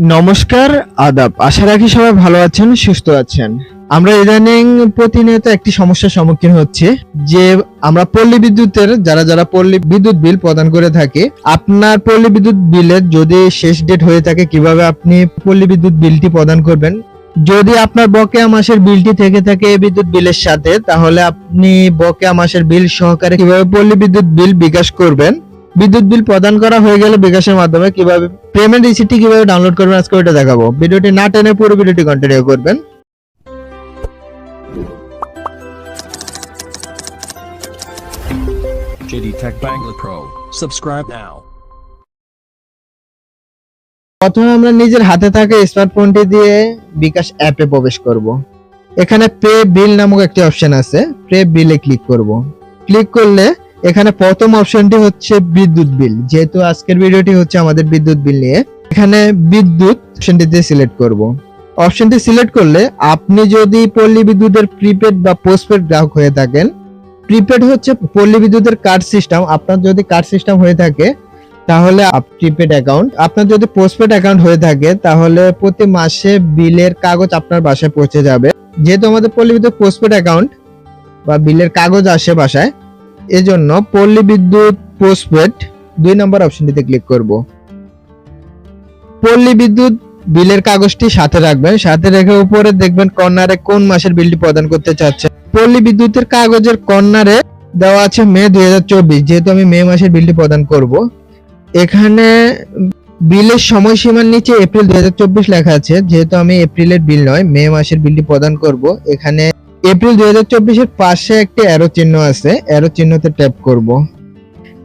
নমস্কার, আদাব। আশা রাখি সবাই ভালো আছেন, সুস্থ আছেন। আমরা ইদানিং প্রতিনিয়ত একটি সমস্যার সম্মুখীন হচ্ছে, যে আমরা পল্লী বিদ্যুতের, যারা যারা পল্লী বিদ্যুৎ বিল প্রদান করে থাকি, আপনার পল্লী বিদ্যুৎ বিলের যদি শেষ ডেট হয়ে থাকে, কীভাবে আপনি পল্লী বিদ্যুৎ বিলটি প্রদান করবেন? যদি আপনার বকেয়া মাসের বিলটি থেকে থাকে বিদ্যুৎ বিলের সাথে, তাহলে আপনি বকেয়া মাসের বিল সহকারে কীভাবে পল্লী বিদ্যুৎ বিল বিকাশ করবেন? বিদ্যুৎ বিল প্রদান করা হয়ে গেলে বিকাশের মাধ্যমে কীভাবে পেমেন্ট রিসিপ্টটি কীভাবে ডাউনলোড করবেন আজকে ওইটা দেখাবো। ভিডিওটি না টেনে পুরো ভিডিওটি কন্টিনিউ করবেন। JD Tech Bangla Pro. Subscribe now. প্রথমে আমরা নিজের হাতে থাকা স্মার্টফোনটি দিয়ে বিকাশ অ্যাপে প্রবেশ করব। এখানে পে বিল নামক একটি অপশন আছে। পে বিলে ক্লিক করব। ক্লিক করলে এখানে প্রথম অপশনটি হচ্ছে বিদ্যুৎ বিল, যেহেতু আজকের ভিডিওটি হচ্ছে আমাদের বিদ্যুৎ বিল নিয়ে। এখানে বিদ্যুৎ অপশনটিতে সিলেক্ট করব। অপশনটি সিলেক্ট করলে আপনি যদি পল্লী বিদ্যুতের প্রিপেড বা পোস্টপেড গ্রাহক হয়ে থাকেন, প্রিপেড হচ্ছে পল্লী বিদ্যুতের কার্ড সিস্টেম। আপনার যদি কার্ড সিস্টেম হয়ে থাকে, তাহলে প্রিপেড অ্যাকাউন্ট। আপনার যদি পোস্টপেড অ্যাকাউন্ট হয়ে থাকে, তাহলে প্রতি মাসে বিলের কাগজ আপনার বাসায় পৌঁছে যাবে। যেহেতু আমাদের পল্লী বিদ্যুৎ পোস্টপেড অ্যাকাউন্ট বা বিলের কাগজ আসে বাসায় এজন্য পল্লী বিদ্যুৎ পোস্টপেড দুই নম্বর অপশনটিতে ক্লিক করব। পল্লী বিদ্যুৎ বিলের কাগজটি সাথে রাখবেন, সাথে রেখে উপরে দেখবেন কর্নারে কোন মাসের বিলটি প্রদান করতে চাচ্ছেন পল্লী বিদ্যুতের কাগজের কর্নারে দেওয়া আছে মে দুই হাজার চব্বিশ, যেহেতু আমি মে মাসের বিলটি প্রদান করব। এখানে বিলের সময়সীমার নিচে এপ্রিল দুই হাজার চব্বিশ লেখা আছে, যেহেতু আমি এপ্রিলের বিল নয়, মে মাসের বিলটি প্রদান করব। এখানে এপ্রিল দুই হাজার চব্বিশ এর পাশে একটি অ্যারো চিহ্ন আছে। অ্যারো চিহ্নতে ট্যাপ করব।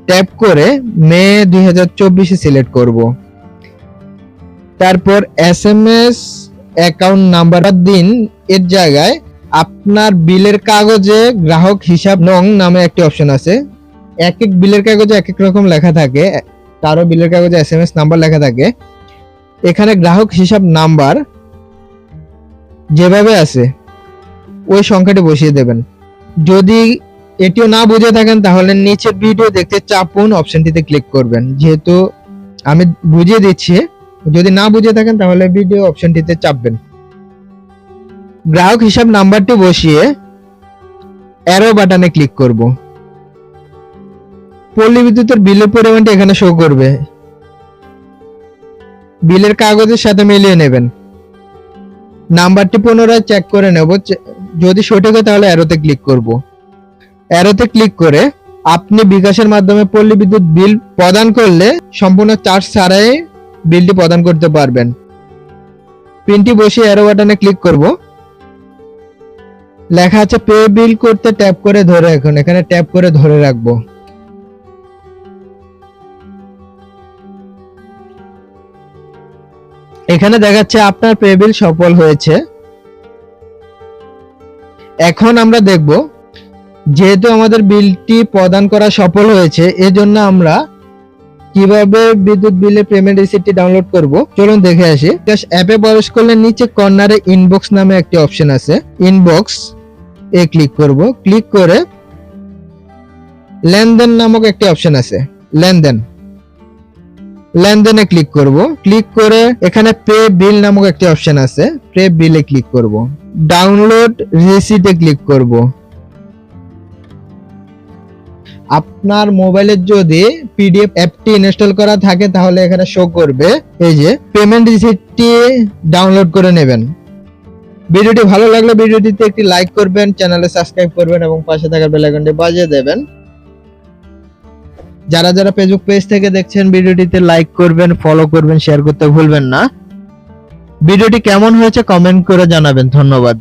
ট্যাপ করে মে দুই হাজার সিলেক্ট করব। তারপর S M S account number দিন। এর জায়গায় আপনার বিলের কাগজে গ্রাহক হিসাব নং নামে একটি অপশন আছে। এক এক বিলের কাগজে এক এক রকম লেখা থাকে। কারও বিলের কাগজে এস এম এস নাম্বার লেখা থাকে। এখানে গ্রাহক হিসাব নাম্বার যেভাবে আছে। ওই সংখ্যাটি বসিয়ে দেবেন। যদি এটিও না বুঝে থাকেন, তাহলে নিচের ভিডিও দেখতে চাপুন অপশনটিতে ক্লিক করবেন। যেহেতু আমি বুঝিয়ে দিচ্ছি, যদি না বুঝে থাকেন, তাহলে ভিডিও অপশনটিতে চাপবেন। গ্রাহক হিসাব নাম্বারটি বসিয়ে অ্যারো বাটনে ক্লিক করব। পল্লী বিদ্যুতের বিলের পরিমাণটি এখানে শো করবে। বিলের কাগজের সাথে মিলিয়ে নেবেন। নাম্বারটি পুনরায় চেক করে নেব। যদি সঠিক হয় তাহলে অ্যারোতে ক্লিক করব। অ্যারোতে ক্লিক করে আপনি বিকাশের মাধ্যমে পল্লী বিদ্যুৎ বিল প্রদান করলে সম্পূর্ণ চার্জ ছাড়াই বিলটি প্রদান করতে পারবেন। পিনটি বসিয়ে অ্যারো বাটনে ক্লিক করব। লেখা আছে পে বিল করতে ট্যাপ করে ধরে এখন এখানে ট্যাপ করে ধরে রাখব। এখানে দেখাচ্ছে আপনার পে বিল সফল হয়েছে। এখন আমরা দেখব, যেহেতু আমাদের বিলটি প্রদান করা সফল হয়েছে, এজন্য আমরা কীভাবে বিদ্যুৎ বিলের পেমেন্ট রিসিপ্টটি ডাউনলোড করব, চলুন দেখে আসি। জাস্ট অ্যাপে প্রবেশ করলে নিচে কর্নারে ইনবক্স নামে একটি অপশন আছে। ইনবক্স এ ক্লিক করব। ক্লিক করে লেনদেন নামক একটি অপশন আছে। লেনদেন। লেনদেনে ক্লিক করব। ক্লিক করে এখানে পে বিল নামক একটি অপশন আছে। পে বিলে ক্লিক করব। ডাউনলোড রিসিটে ক্লিক করব। আপনার মোবাইলে যদি পিডিএফ অ্যাপটি ইনস্টল করা থাকে, তাহলে এখানে শো করবে। এই যে পেমেন্ট রিসিপ্টটি ডাউনলোড করে নেবেন। ভিডিওটি ভালো লাগলে ভিডিওটিতে একটি লাইক করবেন চ্যানেলে সাবস্ক্রাইব করবেন এবং পাশে থাকা বেল আইকনটি বাজিয়ে দেবেন। যারা যারা ফেসবুক পেজ থেকে দেখছেন, ভিডিওটিতে লাইক করবেন ফলো করবেন শেয়ার করতে ভুলবেন না। ভিডিওটি কেমন হয়েছে কমেন্ট করে জানাবেন ধন্যবাদ।